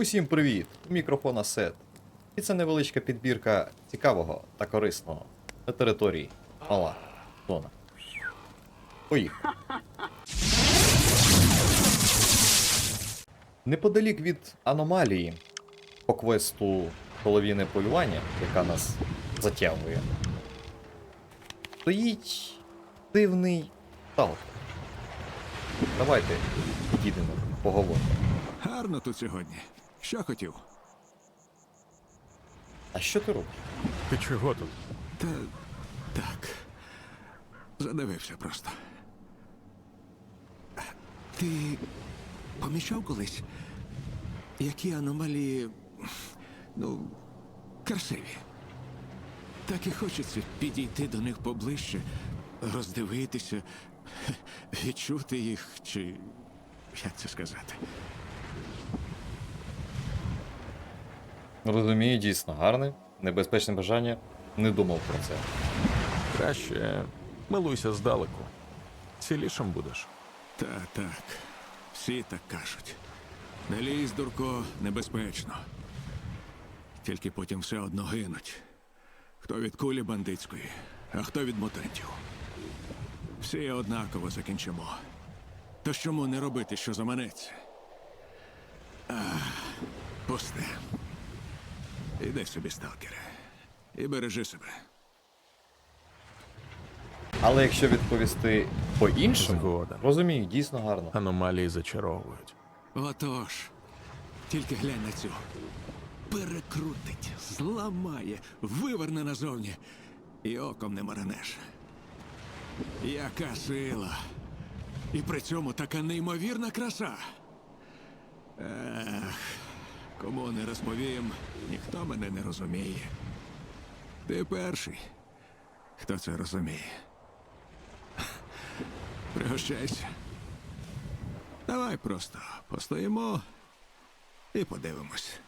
Усім привіт! У мікрофона Сет. І це невеличка підбірка цікавого та корисного на території Мала Зона. Поїхали. Неподалік від аномалії по квесту половини полювання, яка нас затягує, стоїть дивний сталкер. Давайте підійдемо, поговоримо. Гарно тут сьогодні. Що хотів? А що ти робиш? Ти чого тут? Та так. Задивився просто. Ти помічав колись, які аномалії, ну, красиві. Так і хочеться підійти до них поближче, роздивитися, відчути їх, чи як це сказати. Розумію, дійсно гарне, небезпечне бажання. Не думав про це. Краще милуйся здалеку. Цілішим будеш. Та так, всі так кажуть. Не лізь, дурко, небезпечно. Тільки потім все одно гинуть. Хто від кулі бандитської, а хто від мутантів. Всі однаково закінчимо. То чому не робити, що заманеться? Ах, пусте. Іди собі, сталкере. І бережи себе. Але якщо відповісти по-іншому, розумію, дійсно гарно. Аномалії зачаровують. Отож, тільки глянь на цю. Перекрутить, зламає, виверне назовні. І оком не маринеш. Яка сила. І при цьому така неймовірна краса. Ех, кому не розповім, ніхто мене не розуміє. Ти перший, хто це розуміє. Пригощайся. Давай просто постоїмо і подивимось.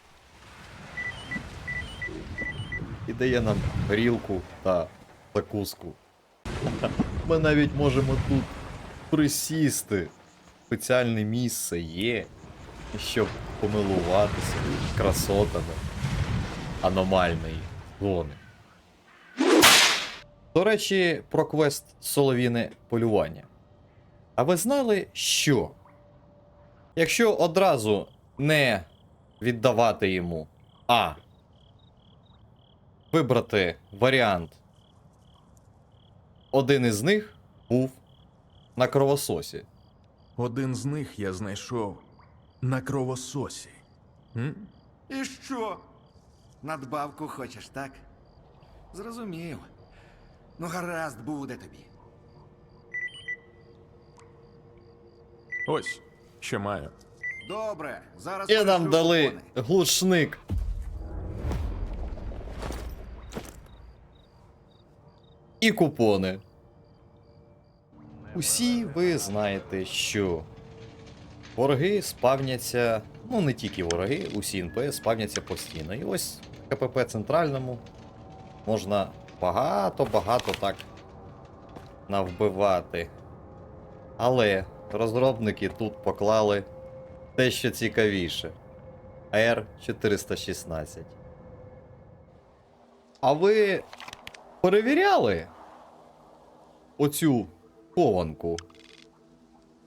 І дає нам горілку та закуску. Ми навіть можемо тут присісти. Спеціальне місце є, щоб помилуватися красотами аномальної зони. До речі, про квест Соловіне полювання. А ви знали, що? Якщо одразу не віддавати йому, а вибрати варіант. Один із них був на кровососі. Один з них я знайшов на кровососі. М? І що? Надбавку хочеш, так? Зрозумів. Ну, гаразд буде тобі. Ось, що маю. Добре, зараз І нам дали купони. глушник. І купони. Усі ви знаєте, що вороги спавняться, ну не тільки вороги, усі НПС спавняться постійно. І ось КПП центральному можна багато-багато так навбивати. Але розробники тут поклали те, що цікавіше. R416. А ви перевіряли оцю хованку,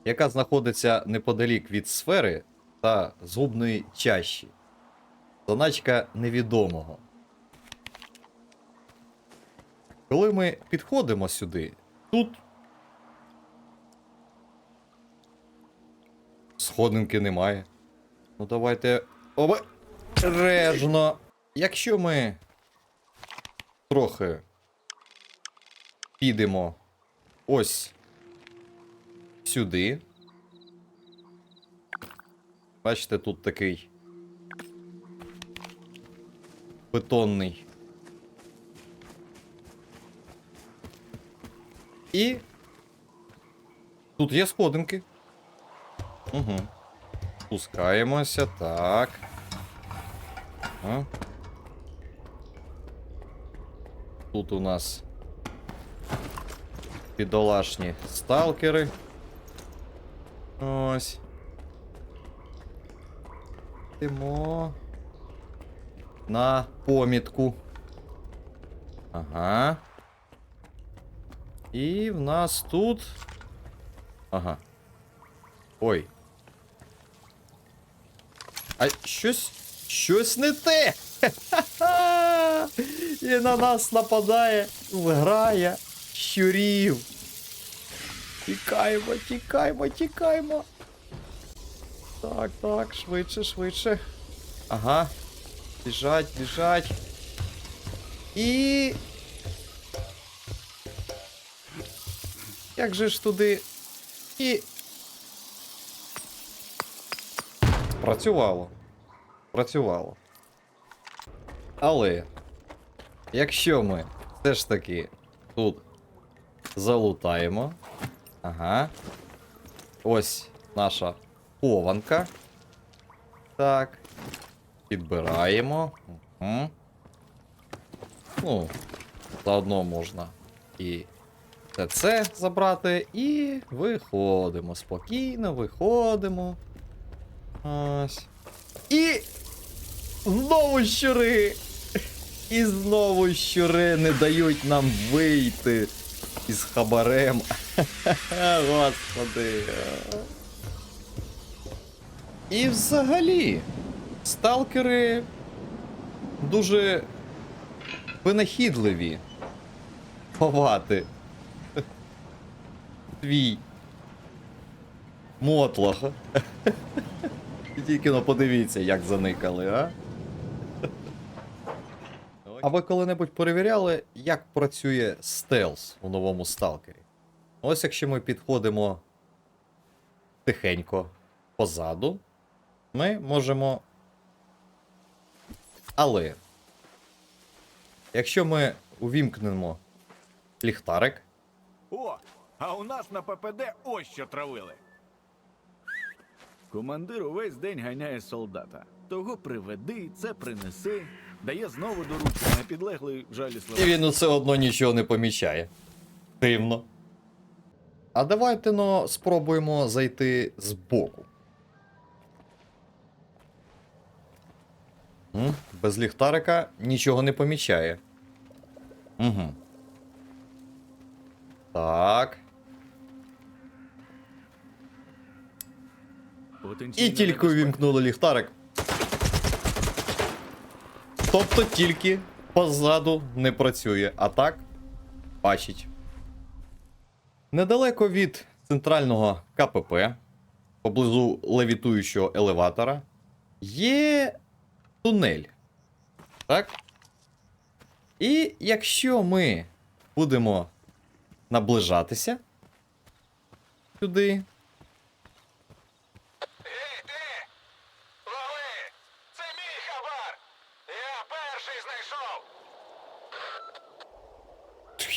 яка знаходиться неподалік від сфери та згубної чащі. Заначка невідомого. Коли ми підходимо сюди, тут Сходинки немає. Ну давайте обережно. Якщо ми трохи підемо ось сюди. Бачите, тут такий бетонний. І тут є сходинки. Угу. Спускаємося, так. А. Тут у нас підолашні сталкери. Ось. йдемо на помітку. Ага. І в нас тут. Ага. Ой. А щось. Щось не те. І на нас нападає, вграє щурів. Тікаємо, тікаємо, тікаємо. Так, так, швидше, швидше. Ага. Біжать, біжать. І. Як же ж туди? І. Працювало. Працювало. Але. Якщо ми все ж таки тут залутаємо. Ага. Ось наша хованка. Так. Підбираємо. Угу. Ну, заодно можна і це забрати. І виходимо. Спокійно виходимо. Ось. І. Знову щури! І знову щури не дають нам вийти із хабарем. Господи. І взагалі, сталкери дуже винахідливі ховати твій мотлох. Тільки ну подивіться, як заникали, а? А ви коли-небудь перевіряли, як працює стелс у новому сталкері? Ось якщо ми підходимо тихенько позаду, ми можемо. Але. Якщо ми увімкнемо ліхтарик, О, а у нас на ППД ось що травили. Командир увесь день ганяє солдата. Того приведи, це принеси, дає знову доручення, підлеглий жалісливо. і він усе одно нічого не помічає. Дивно. А давайте но спробуємо зайти збоку. М? Без ліхтарика нічого не помічає. Угу. Так. І тільки увімкнули ліхтарик. Тобто тільки позаду не працює, а так бачить. Недалеко від центрального КПП, поблизу левітуючого елеватора, є тунель. Так? І якщо ми будемо наближатися сюди,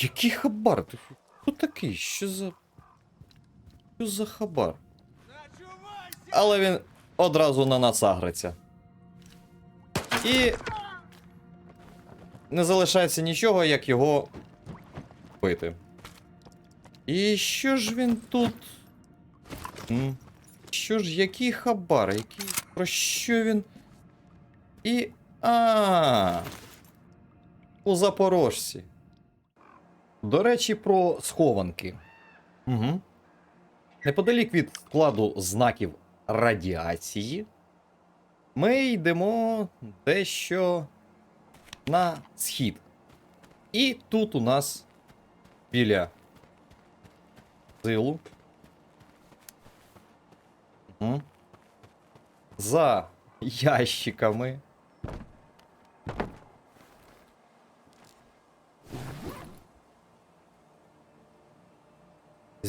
Який хабар? Хто такий? Що за. Що за хабар? Але він одразу на нас агриться. І. Не залишається нічого, як його бити. І що ж він тут? М? Що ж, який хабар? Який... Про що він? І. А. У Запорожці. До речі, про схованки. Угу. Неподалік від складу знаків радіації. Ми йдемо дещо на схід. І тут у нас біля силу. Угу. За ящиками.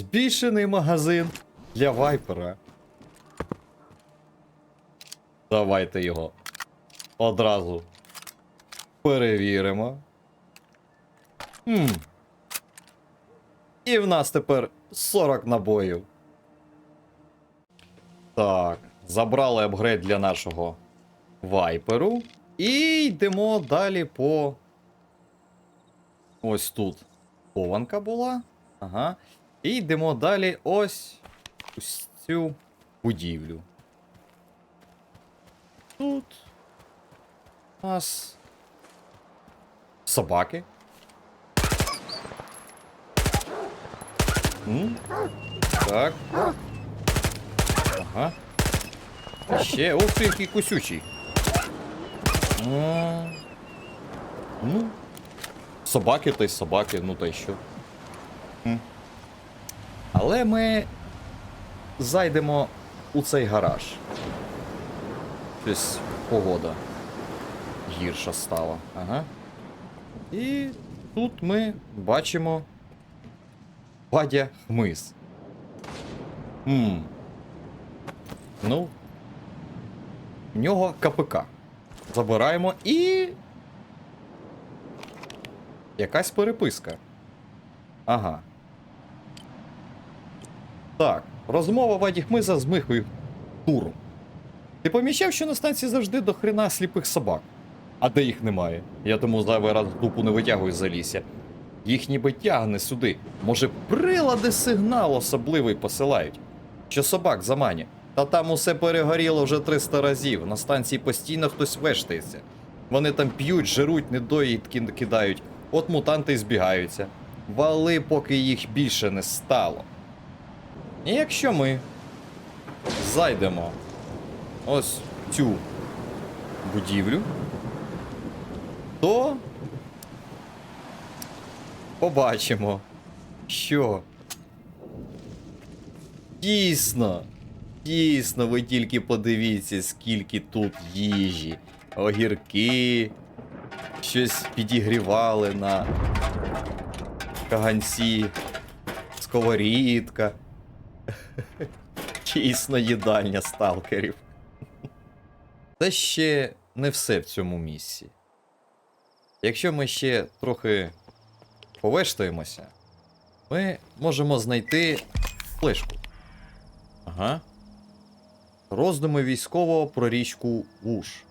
Збільшений магазин для вайпера. Давайте його одразу перевіримо. Хм. І в нас тепер 40 набоїв. Так, забрали апгрейд для нашого вайперу. І йдемо далі по. Ось тут хованка була. Ага. І йдемо далі ось ось цю будівлю. тут у нас собаки. М? Так. Ага. Ще, ух ти, кусючий. М. Ну. Собаки та й собаки, ну та й що. М. Але ми зайдемо у цей гараж. Щось погода гірша стала. Ага. І тут ми бачимо Бадя хмиз. Хм. Ну. В нього КПК. Забираємо і. Якась переписка. Ага. Так, розмова Ваді Хмиза з Михою Туром. Ти помічав, що на станції завжди до хрена сліпих собак. А де їх немає? Я тому зайвий раз дупу не витягую за лісся. Їх ніби тягне сюди. Може, прилади сигнал особливий посилають. Що собак замані. Та там усе перегоріло вже 300 разів. На станції постійно хтось вештається. Вони там п'ють, жируть, недоїдки кидають. От мутанти й збігаються. Вали, поки їх більше не стало. І якщо ми зайдемо ось цю будівлю, то побачимо, що дійсно, дійсно, ви тільки подивіться, скільки тут їжі, огірки, щось підігрівали на каганці, сковорідка. Дійсно їдальня сталкерів. Це ще не все в цьому місці. Якщо ми ще трохи повештаємося, ми можемо знайти флешку. Ага. Роздуми військового про річку Вуш.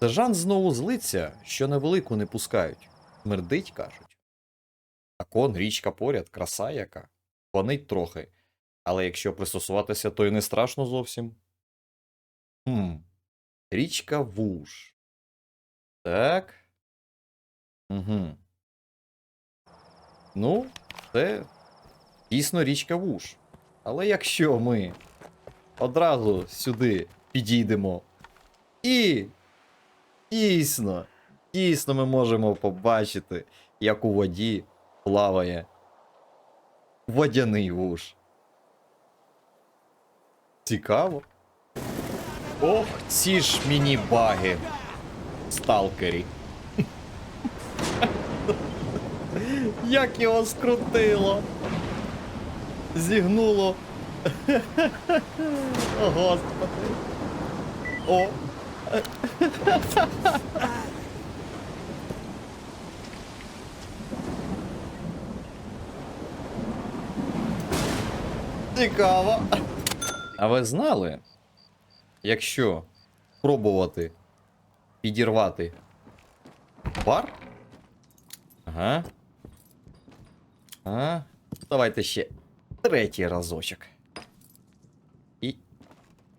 Сержант знову злиться, що невелику не пускають. Смердить, кажуть. А кон, річка поряд, краса яка. Понить трохи. Але якщо пристосуватися, то й не страшно зовсім. Хм. Річка Вуш. Так. Угу. Ну, це дійсно річка Вуш. Але якщо ми одразу сюди підійдемо і дійсно, дійсно ми можемо побачити, як у воді плаває водяний вуш. Цікаво. Ох, ці ж міні-баги. Сталкері. Як його скрутило. Зігнуло. О, господи. О. Цікаво. А ви знали, якщо пробувати підірвати бар? Ага. Ага. Давайте ще третій разочок. І.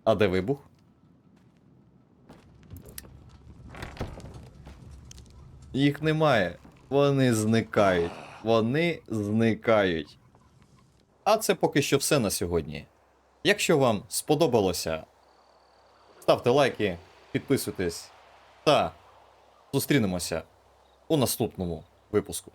А де вибух? Їх немає. Вони зникають. Вони зникають. А це поки що все на сьогодні. Якщо вам сподобалося, ставте лайки, підписуйтесь та зустрінемося у наступному випуску.